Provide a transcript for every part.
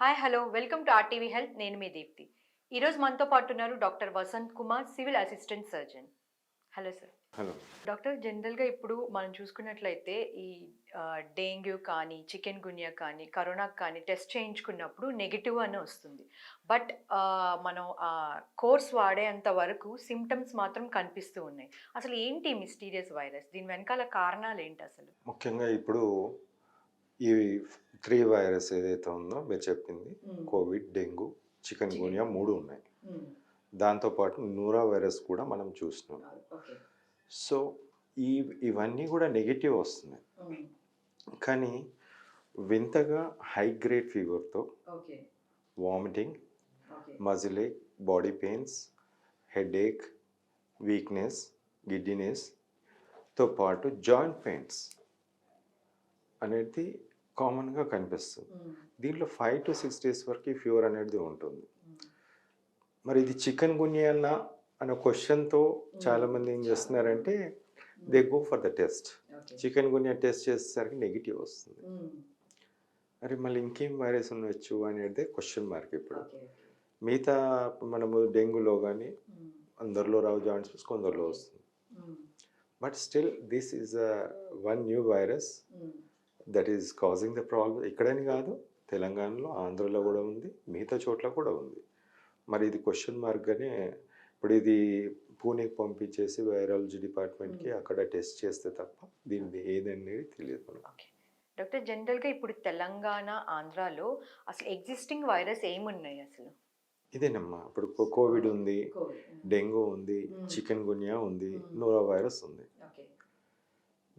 Hi hello welcome to RTV health నేను మీ దీప్తి. ఈరోజు మనతో పాటు ఉన్నారు doctor Vasanth Kumar civil assistant surgeon. Hello sir hello doctor జనరల్గా ఇప్పుడు మనం చూసుకున్నట్లయితే ఈ డెంగ్యూ కానీ చికెన్ గున్యా కానీ కరోనా కానీ టెస్ట్ చేయించుకున్నప్పుడు నెగిటివ్ అని వస్తుంది. బట్ మనం ఆ కోర్స్ వాడేంత వరకు సిమ్టమ్స్ మాత్రం కనిపిస్తూ ఉన్నాయి. అసలు ఏంటి మిస్టీరియస్ వైరస్? దీని వెనకాల కారణాలు ఏంటి అసలు? ముఖ్యంగా ఇప్పుడు ఈ త్రీ వైరస్ ఏదైతే ఉందో మీరు చెప్పింది కోవిడ్ డెంగ్యూ చికెన్ గునియా మూడు ఉన్నాయి. దాంతోపాటు నూరా వైరస్ కూడా మనం చూస్తున్నాం. సో ఈ ఇవన్నీ కూడా నెగిటివ్ వస్తున్నాయి. కానీ వింతగా high grade ఫీవర్తో vomiting okay. Muscle ache body pains head ache weakness గిడ్డినెస్తో పాటు జాయింట్ పెయిన్స్ అనేది కామన్గా కనిపిస్తుంది. దీంట్లో ఫైవ్ టు సిక్స్ డేస్ వరకు ఫీవర్ అనేది ఉంటుంది. మరి ఇది చికెన్ గున్యానా అనే క్వశ్చన్తో చాలామంది ఏం చేస్తున్నారంటే they go for the test chikungunya test చేసేసరికి నెగిటివ్ వస్తుంది. మరి మళ్ళీ ఇంకేం వైరస్ ఉండొచ్చు అనేది క్వశ్చన్ మార్క్ ఇప్పుడు. మిగతా మనము డెంగ్యూలో కానీ అందరిలో రావు జాయింట్స్ కొందరిలో వస్తుంది. But still this is one new virus that is causing the problem ఇక్కడని కాదు తెలంగాణలో ఆంధ్రలో కూడా ఉంది మిగతా చోట్ల కూడా ఉంది. మరి ఇది క్వశ్చన్ మార్క్గానే ఇప్పుడు ఇది పూణేకి పంపించేసి వైరాలజీ డిపార్ట్మెంట్కి Hmm. అక్కడ టెస్ట్ చేస్తే తప్ప దీనిది ఏదనేది తెలియదు మనకు. డాక్టర్ జనరల్గా ఇప్పుడు తెలంగాణ ఆంధ్రాలో అసలు ఎగ్జిస్టింగ్ వైరస్ ఏమున్నాయి అసలు? ఇదేనమ్మా ఇప్పుడు కో- కోవిడ్ ఉంది డెంగ్యూ ఉంది Hmm. చికెన్ గున్యా ఉంది Hmm. నోరా వైరస్ ఉంది.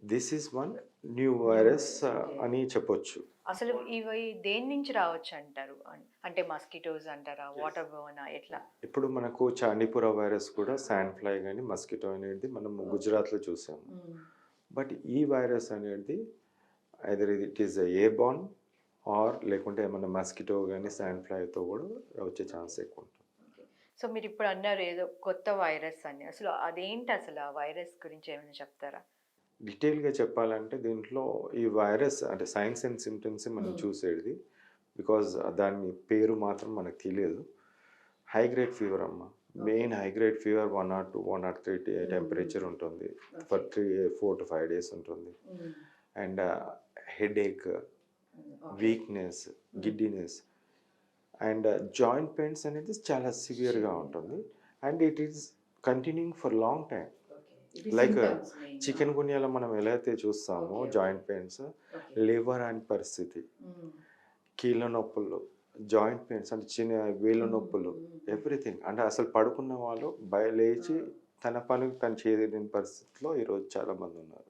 This is one new virus. అని చెప్పొచ్చు. అసలు ఇవి దేని నుంచి రావచ్చు అంటారు? అంటే మస్కిటోస్ అంటారా? వాటర్ బోనా? ఎట్లా? ఇప్పుడు మనకు చాండీపుర వైరస్ కూడా శాండ్ ఫ్లై కానీ మస్కిటో అనేది మనం గుజరాత్లో చూసాము. బట్ ఈ వైరస్ అనేది either it is airborne or లేకుంటే ఏమన్నా మస్కిటో కానీ శాండ్ ఫ్లైతో కూడా వచ్చే ఛాన్స్ ఎక్కువ ఉంటుంది. సో మీరు ఇప్పుడు అన్నారు ఏదో కొత్త వైరస్ అని. అసలు అదేంటి అసలు ఆ వైరస్ గురించి ఏమైనా చెప్తారా? డీటెయిల్గా చెప్పాలంటే దీంట్లో ఈ వైరస్ అంటే సైన్స్ అండ్ సిమ్టమ్స్ మనం. చూసేది. బికాజ్ దాని పేరు మాత్రం మనకు తెలియదు. హై గ్రేడ్ ఫీవర్ అమ్మ. Main high grade fever one nought two one nought three temperature ఉంటుంది. For three four to five days ఉంటుంది. And head ache weakness giddiness and joint pains అనేది చాలా సివియర్గా ఉంటుంది. And it is continuing for long time Uh, చికెన్ గున్యాలో మనం ఎలా అయితే చూస్తామో. జాయింట్ పెయిన్స్ లివర్ అండ్ పరిస్థితి. కీళ్ళ నొప్పులు జాయింట్ పెయిన్స్ అంటే చిన్న వేళ్ళ నొప్పులు ఎవ్రీథింగ్. అంటే అసలు పడుకున్న వాళ్ళు బయ లేచి తన పని తను చేయలేని పరిస్థితిలో ఈరోజు చాలా మంది ఉన్నారు.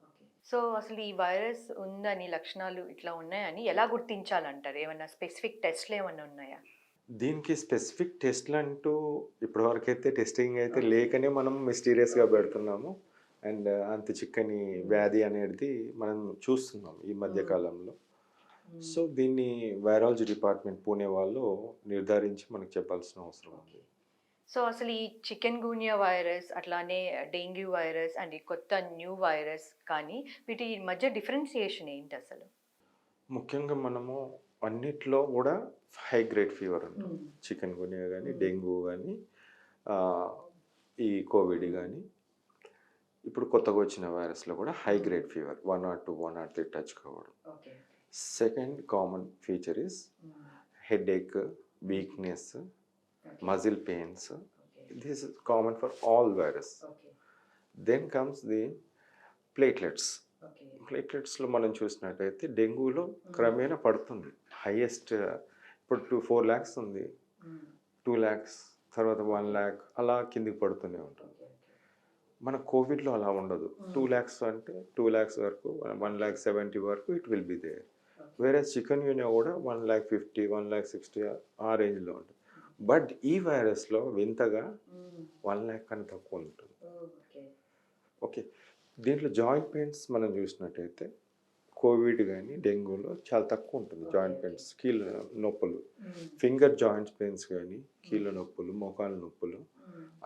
సో అసలు ఈ వైరస్ ఉందని లక్షణాలు ఇట్లా ఉన్నాయని ఎలా గుర్తించాలంటారు? ఏమైనా స్పెసిఫిక్ టెస్ట్లు ఏమైనా ఉన్నాయా? దీనికి స్పెసిఫిక్ టెస్ట్లు అంటూ ఇప్పటివరకు అయితే టెస్టింగ్ అయితే లేకనే మనం మిస్టీరియస్గా పెడుతున్నాము. అండ్ అంత చిక్కని వ్యాధి అనేది మనం చూస్తున్నాం ఈ మధ్య కాలంలో. సో దీన్ని వైరాలజీ డిపార్ట్మెంట్ పూణే వాళ్ళు నిర్ధారించి మనకు చెప్పాల్సిన అవసరం ఉంది. సో అసలు ఈ చికెన్ గూనియా వైరస్ అట్లానే డెంగ్యూ వైరస్ అండ్ ఈ కొత్త న్యూ వైరస్ కానీ వీటి మధ్య డిఫరెన్సియేషన్ ఏంటి అసలు? ముఖ్యంగా మనము అన్నిట్లో కూడా హై గ్రేడ్ ఫీవర్ ఉంటుంది చికెన్ గునియా కానీ Hmm. డెంగ్యూ కానీ ఈ కోవిడ్ కానీ ఇప్పుడు కొత్తగా వచ్చిన వైరస్లో కూడా high grade fever one nought two one nought three touch కావడం. Second common feature is head ache weakness muscle pains. This is common for all virus then comes the platelets ప్లేట్లెట్స్లో మనం చూసినట్టయితే డెంగ్యూలో క్రమేణా పడుతుంది. హైయెస్ట్ ఇప్పుడు టూ ఫోర్ ల్యాక్స్ ఉంది. Two lakhs తర్వాత one lakh అలా కిందికి పడుతూనే ఉంటుంది మన కోవిడ్లో అలా ఉండదు. టూ ల్యాక్స్ అంటే టూ ల్యాక్స్ వరకు వన్ ల్యాక్ సెవెంటీ వరకు ఇట్ విల్ బి దేర్. వేరే చికెన్ యూనియా కూడా one lakh fifty one lakh sixty ఆ రేంజ్లో ఉంటుంది. బట్ ఈ వైరస్లో వింతగా వన్ ల్యాక్ కన్నా తక్కువ ఉంటుంది. ఓకే. దీంట్లో జాయింట్ పెయిన్స్ మనం చూసినట్టయితే కోవిడ్ కానీ డెంగ్యూలో చాలా తక్కువ ఉంటుంది జాయింట్ పెయిన్స్ కీళ్ళ నొప్పులు. ఫింగర్ జాయింట్స్ పెయిన్స్ కానీ కీళ్ళ నొప్పులు మోకాళ్ళ నొప్పులు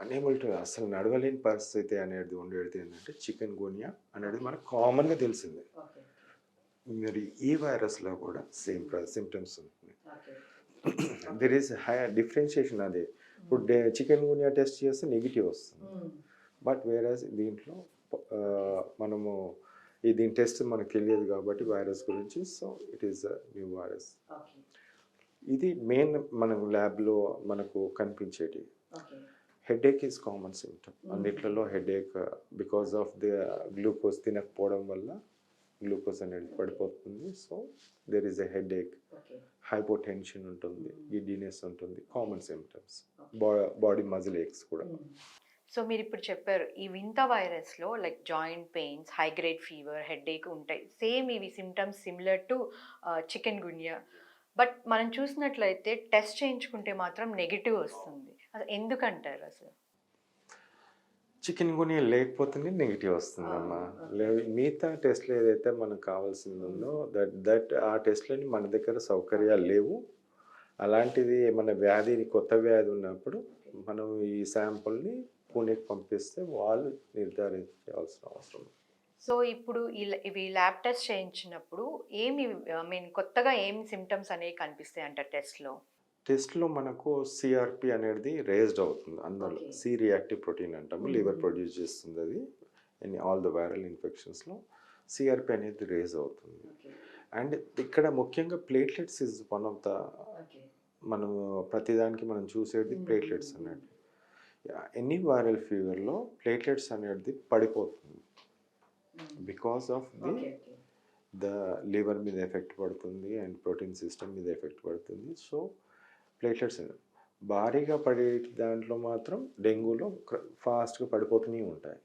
అనేబుల్ టు అసలు నడవలేని పరిస్థితి అనేది ఉండేది ఏంటంటే చికెన్ గోనియా అనేది మనకు కామన్గా తెలిసిందే. మరి ఈ వైరస్లో కూడా సేమ్ సిమ్టమ్స్ ఉంటుంది దెర్ ఈస్ హై డిఫరెన్షియేషన్ అదే. ఇప్పుడు చికెన్ గునియా టెస్ట్ చేస్తే నెగిటివ్ వస్తుంది. బట్ వేరే దీంట్లో మనము ఈ దీని టెస్ట్ మనకు తెలియదు కాబట్టి వైరస్ గురించి so it is new virus ఇది మెయిన్ మనం ల్యాబ్లో మనకు కనిపించేటి హెడేక్ ఈజ్ కామన్ సిమ్టమ్ అన్నిట్లలో headache because of the glucose తినకపోవడం వల్ల గ్లూకోజ్ అనేది పడిపోతుంది. So there is a headache hypotension ఉంటుంది. గిడ్డినెస్ ఉంటుంది. Common symptoms body muscle aches కూడా. సో మీరు ఇప్పుడు చెప్పారు ఈ వింత వైరస్లో like joint pains high grade fever headache ఉంటాయి. సేమ్ ఇవి symptoms similar to chikungunya. But మనం చూసినట్లయితే టెస్ట్ చేయించుకుంటే మాత్రం నెగిటివ్ వస్తుంది. అసలు ఎందుకంటారు అసలు? చికెన్ గునియా లేకపోతేనే నెగిటివ్ వస్తుందమ్మా. మిగతా టెస్ట్లు ఏదైతే మనకు కావాల్సింది ఉందో దట్ దట్ ఆ టెస్ట్లని మన దగ్గర సౌకర్యాలు లేవు. అలాంటిది ఏమైనా వ్యాధి కొత్త వ్యాధి ఉన్నప్పుడు మనం ఈ శాంపుల్ని పూణేకి పంపిస్తే వాళ్ళు నిర్ధారించాల్సిన అవసరం. సో ఇప్పుడు ఇవి ల్యాబ్ టెస్ట్ చేయించినప్పుడు ఏమి ఐ మీన్ కొత్తగా ఏమి సిమ్టమ్స్ అనేవి కనిపిస్తాయి అంట టెస్ట్లో టెస్ట్లో మనకు సిఆర్పి అనేది రేజ్డ్ అవుతుంది అందులో. సి రియాక్టివ్ ప్రోటీన్ అంటాము లివర్. ప్రొడ్యూస్ చేస్తుంది అది ఇన్ ఆల్ ద వైరల్ ఇన్ఫెక్షన్స్లో సిఆర్పి అనేది రేజ్ అవుతుంది అండ్ ఇక్కడ ముఖ్యంగా platelets is one of the మనం ప్రతిదానికి మనం చూసేది. ప్లేట్లెట్స్ అన్నట్టు ఎనీ వైరల్ ఫీవర్లో ప్లేట్లెట్స్ అనేది పడిపోతుంది? Because of the the liver మీద ఎఫెక్ట్ పడుతుంది అండ్ ప్రోటీన్ సిస్టమ్ మీద ఎఫెక్ట్ పడుతుంది. సో ప్లేట్లెట్స్ భారీగా పడే దాంట్లో మాత్రం డెంగ్యూలో ఫాస్ట్గా పడిపోతూనే ఉంటాయి.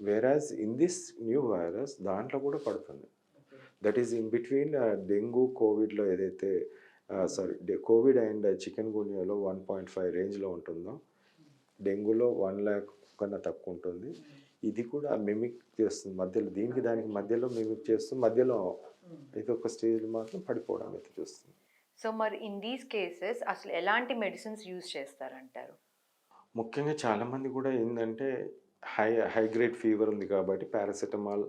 Whereas in this new virus దాంట్లో కూడా పడుతుంది. That is in between dengue కోవిడ్లో ఏదైతే సారీ కోవిడ్ అండ్ చికెన్ గునియాలో వన్ పాయింట్ ఫైవ్ రేంజ్లో ఉంటుందో డెంగ్యూలో వన్ ల్యాక్ కన్నా తక్కువ ఉంటుంది ఇది కూడా మిమిక్ చేస్తుంది. మధ్యలో దీనికి దానికి మధ్యలో మిమిక్ చేస్తూ మధ్యలో ఇది ఒక స్టేజ్లో మాత్రం పడిపోవడం అయితే చూస్తుంది. సో మరి ఇన్ దీస్ కేసెస్ అసలు ఎలాంటి మెడిసిన్స్ యూజ్ చేస్తారంటారు? ముఖ్యంగా చాలామంది కూడా ఏంటంటే హై హై గ్రేడ్ ఫీవర్ ఉంది కాబట్టి పారాసిటమాల్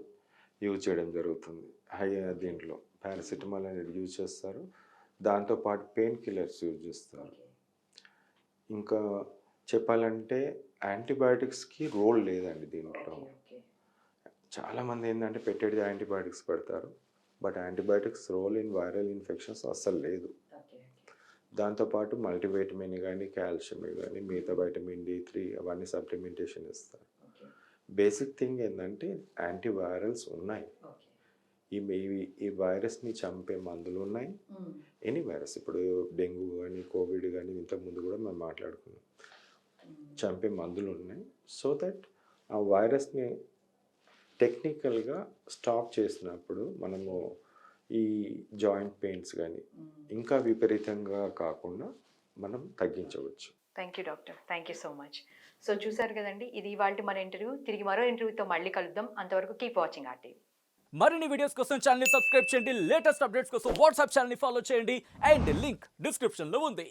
యూజ్ చేయడం జరుగుతుంది. హై దీంట్లో పారాసిటమాల్ అనేది యూజ్ చేస్తారు. దాంతోపాటు పెయిన్ కిల్లర్స్ యూజ్ చేస్తారు. ఇంకా చెప్పాలంటే యాంటీబయాటిక్స్కి రోల్ లేదండి దీంట్లో. చాలామంది ఏంటంటే పెట్టేది యాంటీబయాటిక్స్ పెడతారు. But antibiotics role in viral infections అస్సలు లేదు. దాంతోపాటు మల్టీవైటమిన్ కానీ కాల్షియం కానీ మిగతా వైటమిన్ డి త్రీ అవన్నీ సప్లిమెంటేషన్ ఇస్తారు. బేసిక్ థింగ్ ఏంటంటే యాంటీవైరల్స్ ఉన్నాయి. ఈ ఈ వైరస్ని చంపే మందులు ఉన్నాయి. Any virus. ఇప్పుడు డెంగ్యూ కానీ కోవిడ్ కానీ ఇంతకుముందు కూడా మనం మాట్లాడుకున్నాం. చంపే మందులు ఉన్నాయి సో దట్ ఆ వైరస్ని టెక్నికల్గా స్టాప్ చేసినప్పుడు మనము ఈ జాయింట్ పెయిన్స్ కానీ ఇంకా విపరీతంగా కాకుండా మనం తగ్గించవచ్చు. Thank you doctor thank you so much so చూసారు కదండి ఇది ఇవాళ మన ఇంటర్వ్యూ తిరిగి మరో ఇంటర్వ్యూతో మళ్ళీ కలుద్దాం. అంతవరకు కీప్ వాచింగ్ ఆర్టీవీ మరిన్ని వీడియోస్ కోసం ఛానల్ సబ్స్క్రైబ్ చేయండి. లేటెస్ట్ అప్డేట్స్ కోసం వాట్సాప్ ఛానల్ ఫాలో చేయండి. అండ్ లింక్ డిస్క్రిప్షన్లో ఉంది.